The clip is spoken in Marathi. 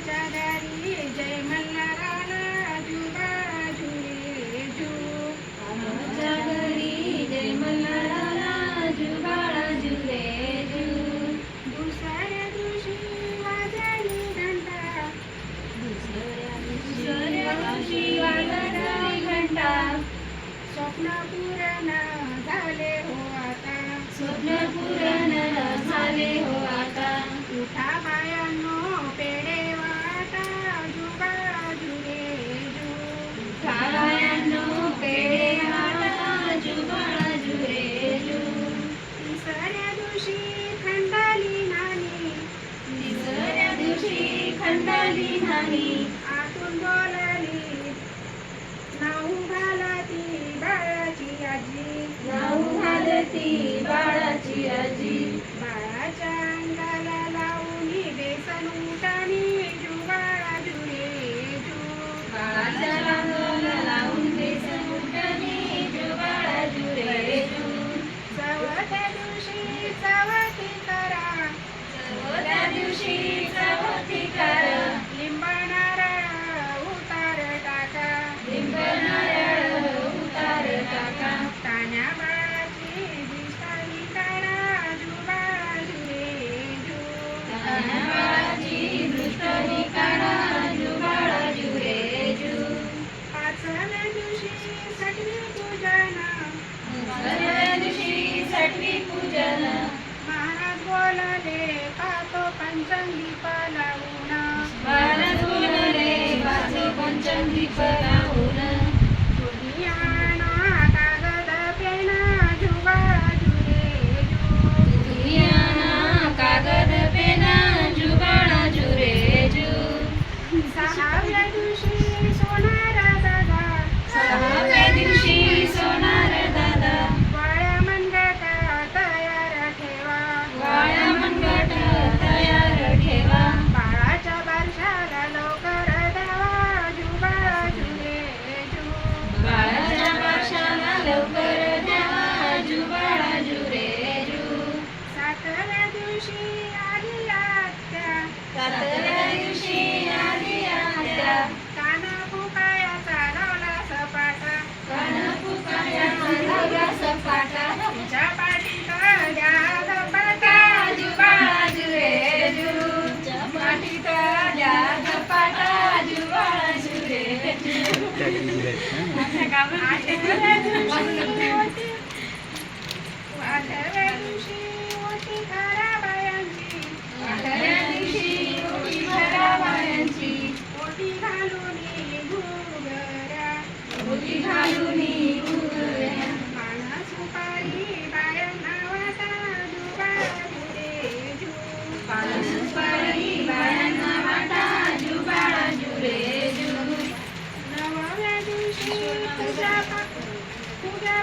देवाच्या दारी जय मल्हाराला जुबा जुळे जू आमच्या घरी जय मल्हाराला जुबाळा जुळे जू दुसऱ्या दिवशी वाजली घंटा दुसऱ्या दुसऱ्या दिवशी वाजली घंटा स्वप्न पूर्ण झाले हो आता. स्वप्न पूर्ण झाले हो नाही आतून बोलाली नाऊ घालती आजी. घालती बाळाची आजी. बाळाच्या अंगाला लावून बेसन उठानी जू बाळा जुरे जू लावून बेसन उठानी जू दिवशी चवती करा. चवत्या दिवशी षटवी पूजन. महाराज बोलले पातो पंचंगी पालावून. महाराज बोलले पातो पंचंगी पला হবে